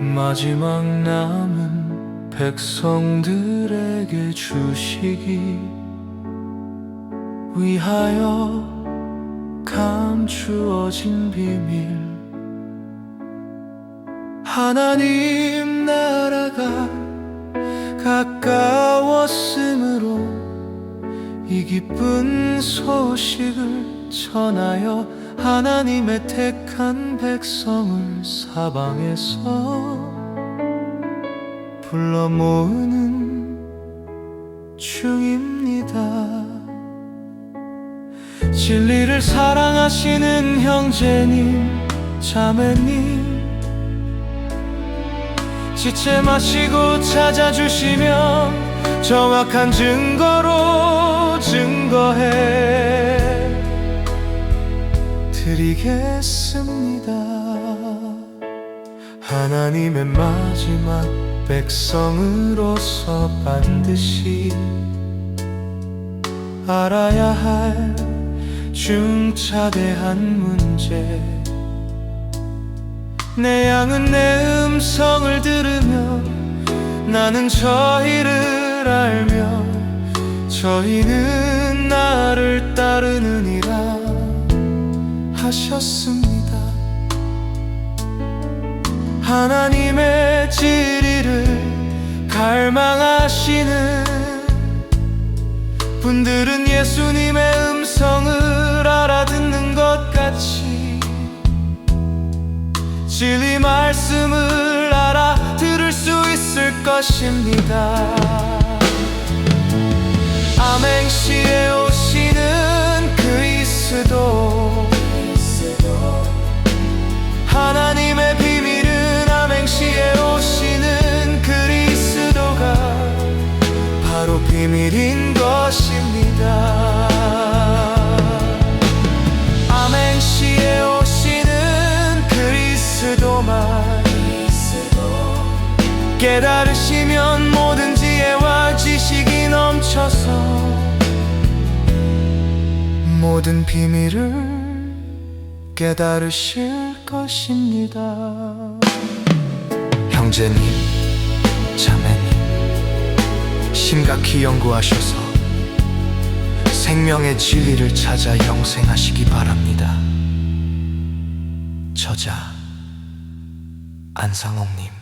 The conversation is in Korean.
마지막 남은 백성들에게 주시기 위하여 감추어진 비밀. 하나님 나라가 가까웠으므로 이 기쁜 소식을 전하여 하나님의 택한 백성을 사방에서 불러 모으는 중입니다. 진리를 사랑하시는 형제님, 자매님, 지체 마시고 찾아주시면 정확한 증거로 증거해 드리겠습니다. 하나님의 마지막 백성으로서 반드시 알아야 할 중차대한 문제 내 양은 내 음성을 들으며 나는 저희를 알며 저희는 나를 따르느니라 하셨습니다. 하나님의 진리를 갈망하시는 분들은 예수님의 음성을 알아듣는 것 같이 진리 말씀을 알아 들을 수 있을 것입니다. 암행시에 비밀인 것입니다. 암행시에 오시는 그리스도만. 깨달으시면 모든 지혜와 지식이 넘쳐서 모든 비밀을 깨달으실 것입니다. 형제님, 자매님 심각히 연구하셔서 생명의 진리를 찾아 영생하시기 바랍니다. 저자 안상옥님